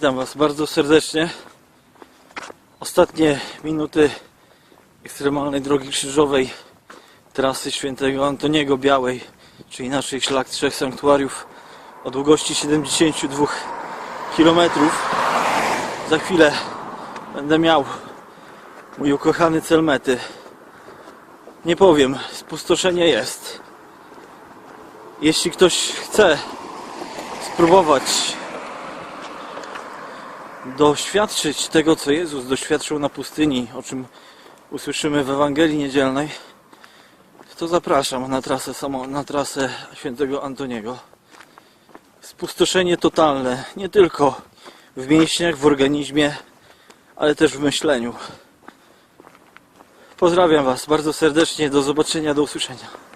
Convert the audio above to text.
Witam Was bardzo serdecznie. Ostatnie minuty ekstremalnej drogi krzyżowej trasy świętego Antoniego Białej, czyli naszej szlak trzech sanktuariów o długości 72 km. Za chwilę będę miał mój ukochany cel mety. Nie powiem, spustoszenie jest. Jeśli ktoś chce spróbować doświadczyć tego, co Jezus doświadczył na pustyni, o czym usłyszymy w Ewangelii Niedzielnej, to zapraszam na trasę, samo, na trasę świętego Antoniego. Spustoszenie totalne, nie tylko w mięśniach, w organizmie, ale też w myśleniu. Pozdrawiam Was bardzo serdecznie, do zobaczenia, do usłyszenia.